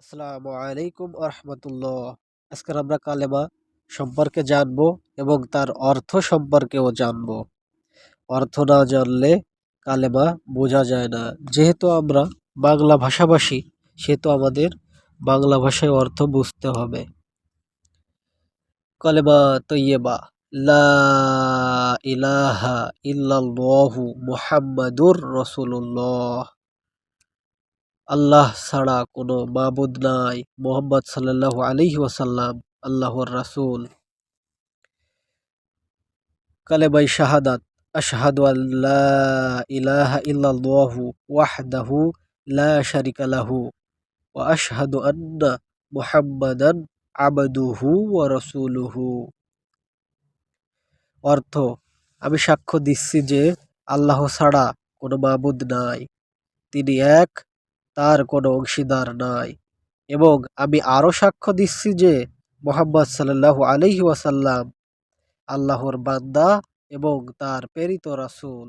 আসসালামু আলাইকুম আহমতুল্লাহ আজকে আমরা কালেমা সম্পর্কে জানব এবং তার অর্থ সম্পর্কেও জানব। অর্থ না জানলে কালেমা বোঝা যায় না। যেহেতু আমরা বাংলা ভাষাভাষী, সেহেতু আমাদের বাংলা ভাষায় অর্থ বুঝতে হবে। কালেমা তৈয়বা, লা ইলাহা মুহাম্মাদুর রসুল্লাহ আল্লাহ ছাড়া কোনো মাবুদ নাই মোহাম্মদ সাল্লাহ আলিহি ওয়াসাল্লাম, আল্লাহর রাসুল। কালেমাই শাহাদাত, আশহাদু আল্লাহ ইলাহা ইল্লাল্লাহু ওয়াহদাহু লা শারিকা লাহু ওয়া আশহাদু আন্না মুহাম্মাদান আবদুহু ওয়া রাসূলুহু। অর্থ, আমি সাক্ষ্য দিচ্ছি যে আল্লাহ ছাড়া কোনো মাবুদ নাই। তিনি এক তার কোনো অংশীদার নাই। এবং আমি আরও সাক্ষ্য দিচ্ছি যে মোহাম্মদ সাল্লাহ আলহি ওয়াসাল্লাম আল্লাহর বান্দা এবং তার প্রেরিত রাসুল।